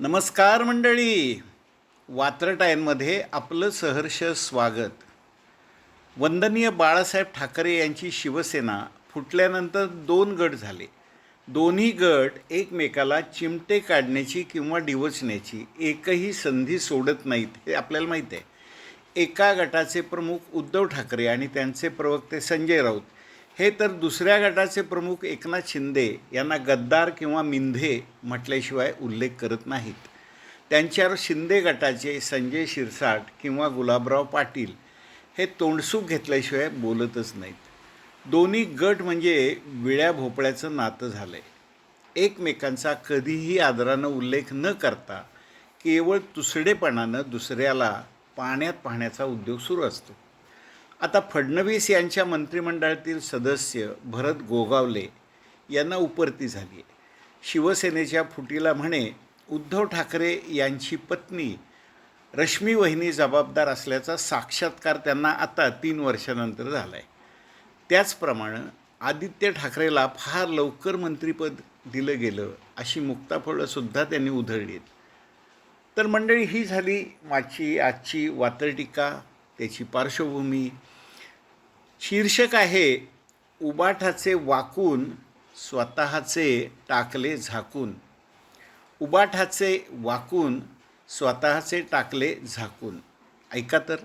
नमस्कार मंडळी. वात्रटायनमध्ये आपलं सहर्ष स्वागत. वंदनीय बाळासाहेब ठाकरे यांची शिवसेना फुटल्यानंतर दोन गट झाले. दोन्ही गट एकमेकाला चिमटे काढण्याची किंवा डिवचण्याची एकही संधी सोडत नाहीत हे आपल्याला माहीत आहे. एका गटाचे प्रमुख उद्धव ठाकरे आणि त्यांचे प्रवक्ते संजय राऊत हे तर दुसऱ्या गटाचे प्रमुख एकनाथ शिंदे यांना गद्दार किंवा मिंधे म्हटल्याशिवाय उल्लेख करत नाहीत. त्यांच्यावर शिंदे गटाचे संजय शिरसाट किंवा गुलाबराव पाटील हे तोंडसूक घेतल्याशिवाय बोलतच नाहीत. दोन्ही गट म्हणजे विळ्या भोपळ्याचं नातं झालं आहे एकमेकांचा कधीही आदरानं उल्लेख न करता केवळ तुसडेपणानं दुसऱ्याला पाण्यात पाहण्याचा उद्योग सुरू असतो. आता फडणवीस यांच्या मंत्रिमंडळातील सदस्य भरत गोगावले यांना उपरती झाली आहे शिवसेनेच्या फुटीला म्हणे उद्धव ठाकरे यांची पत्नी रश्मी वहिनी जबाबदार असल्याचा साक्षात्कार त्यांना आता तीन वर्षानंतर झाला आहे त्याचप्रमाणे आदित्य ठाकरेला फार लवकर मंत्रिपद दिलं गेलं अशी मुक्ताफळंसुद्धा त्यांनी उधळली तर मंडळी ही झाली माझी आजची वात्रटिका. त्याची पार्श्वभूमी. शीर्षक आहे उबाठाचे वाकून स्वतःचे टाकले झाकून. उबाठाचे वाकून स्वतःचे टाकले झाकून. ऐका तर.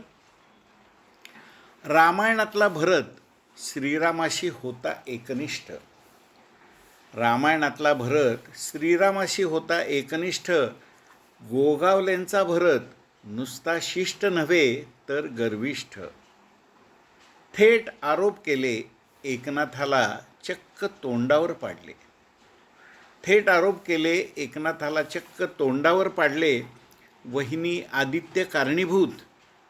रामायणातला भरत श्रीरामाशी होता एकनिष्ठ. रामायणातला भरत श्रीरामाशी होता एकनिष्ठ. गोगावलेंचा भरत नुसता शिष्ट नव्हे तर गर्विष्ठ. थेट आरोप केले एकनाथाला चक्क तोंडावर पाडले. थेट आरोप केले एकनाथाला चक्क तोंडावर पाडले. वहिनी आदित्य कारणीभूत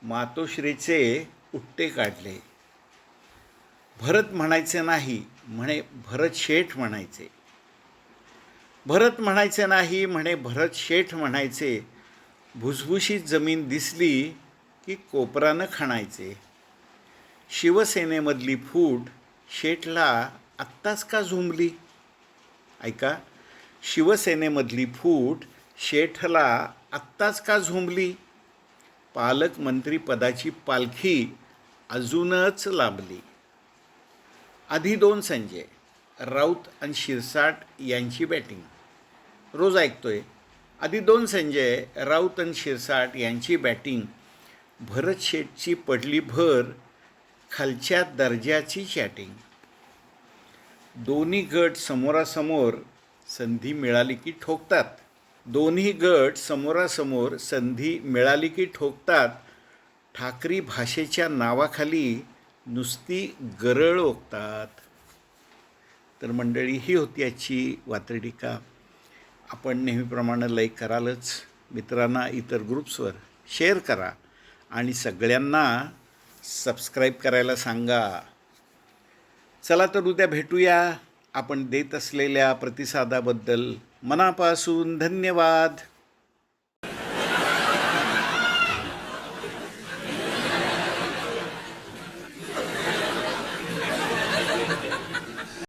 मातोश्रीचे उट्टे काढले. भरत म्हणायचे नाही म्हणे भरत शेठ म्हणायचे. भरत म्हणायचे नाही म्हणे भरत शेठ म्हणायचे. भुसभुशीत जमीन दिसली की कोपरानं खणायचे. शिवसेनेमधली फूट शेठला आत्ताच का झुंबली? ऐका शिवसेनेमधली फूट शेठला आत्ताच का झुंबली? पालकमंत्रीपदाची पालखी अजूनच लाभली आधी दोन संजय राऊत आणि शिरसाट यांची बॅटिंग. रोज ऐकतोय. आधी दोन संजय राऊत आणि शिरसाट यांची बॅटिंग भरत शेठची पडली भर खालच्या दर्जाची चॅटिंग दोन्ही गट समोरासमोर संधी मिळाली की ठोकतात. दोन्ही गट समोरासमोर संधी मिळाली की ठोकतात. ठाकरी भाषेच्या नावाखाली नुसती गरळ ओकतात. तर मंडळी ही होती आजची वात्रटिका. आपण नेहमीप्रमाणे लाईक करालच. मित्रांना इतर ग्रुप्सवर शेअर करा. आणि सगळ्यांना सबस्क्राईब करायला सांगा. चला तर उद्या भेटूया. आपण देत असलेल्या प्रतिसादाबद्दल मनापासून धन्यवाद.